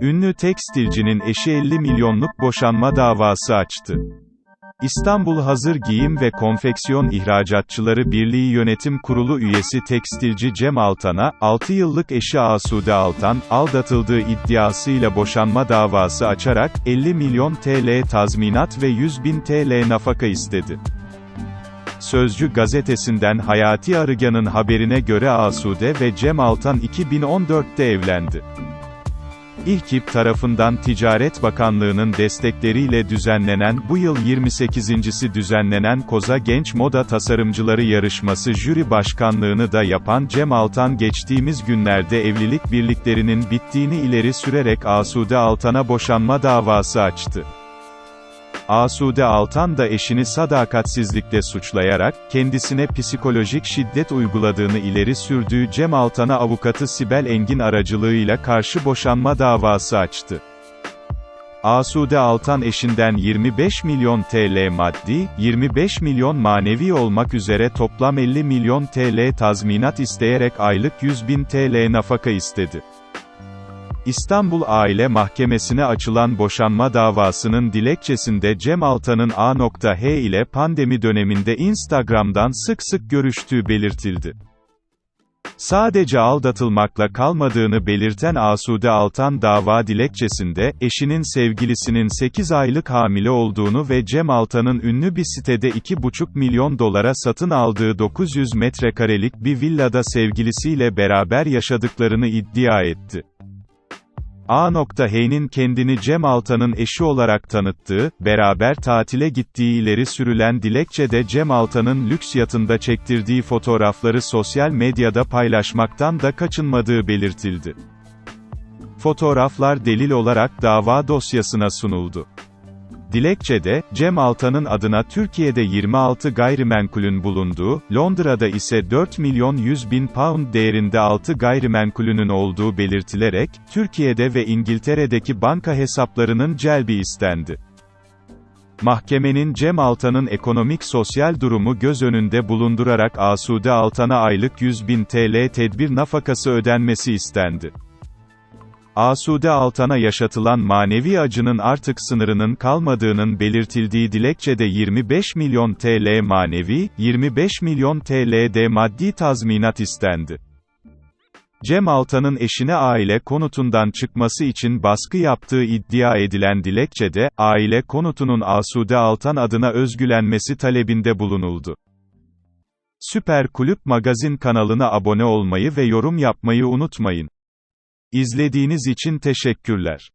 Ünlü tekstilcinin eşi 50 milyonluk boşanma davası açtı. İstanbul Hazır Giyim ve Konfeksiyon İhracatçıları Birliği Yönetim Kurulu üyesi tekstilci Cem Altan'a, 6 yıllık eşi Asude Altan, aldatıldığı iddiasıyla boşanma davası açarak, 50 milyon TL tazminat ve 100 bin TL nafaka istedi. Sözcü gazetesinden Hayati Arıgan'ın haberine göre Asude ve Cem Altan 2014'te evlendi. İHKİP tarafından Ticaret Bakanlığı'nın destekleriyle düzenlenen bu yıl 28.si düzenlenen Koza Genç Moda Tasarımcıları Yarışması jüri başkanlığını da yapan Cem Altan geçtiğimiz günlerde evlilik birliklerinin bittiğini ileri sürerek Asude Altan'a boşanma davası açtı. Asude Altan da eşini sadakatsizlikle suçlayarak, kendisine psikolojik şiddet uyguladığını ileri sürdüğü Cem Altan'a avukatı Sibel Engin aracılığıyla karşı boşanma davası açtı. Asude Altan eşinden 25 milyon TL maddi, 25 milyon manevi olmak üzere toplam 50 milyon TL tazminat isteyerek aylık 100 bin TL nafaka istedi. İstanbul Aile Mahkemesi'ne açılan boşanma davasının dilekçesinde Cem Altan'ın A.H ile pandemi döneminde Instagram'dan sık sık görüştüğü belirtildi. Sadece aldatılmakla kalmadığını belirten Asude Altan dava dilekçesinde, eşinin sevgilisinin 8 aylık hamile olduğunu ve Cem Altan'ın ünlü bir sitede 2,5 milyon dolara satın aldığı 900 metrekarelik bir villada sevgilisiyle beraber yaşadıklarını iddia etti. A.H'nin kendini Cem Altan'ın eşi olarak tanıttığı, beraber tatile gittiği ileri sürülen dilekçede Cem Altan'ın lüks yatında çektirdiği fotoğrafları sosyal medyada paylaşmaktan da kaçınmadığı belirtildi. Fotoğraflar delil olarak dava dosyasına sunuldu. Dilekçede, Cem Altan'ın adına Türkiye'de 26 gayrimenkulün bulunduğu, Londra'da ise 4 milyon 100 bin pound değerinde 6 gayrimenkulünün olduğu belirtilerek, Türkiye'de ve İngiltere'deki banka hesaplarının celbi istendi. Mahkemenin Cem Altan'ın ekonomik sosyal durumu göz önünde bulundurarak Asude Altan'a aylık 100 bin TL tedbir nafakası ödenmesi istendi. Asude Altan'a yaşatılan manevi acının artık sınırının kalmadığının belirtildiği dilekçede 25 milyon TL manevi, 25 milyon TL de maddi tazminat istendi. Cem Altan'ın eşine aile konutundan çıkması için baskı yaptığı iddia edilen dilekçede, aile konutunun Asude Altan adına özgülenmesi talebinde bulunuldu. Süper Kulüp Magazin kanalına abone olmayı ve yorum yapmayı unutmayın. İzlediğiniz için teşekkürler.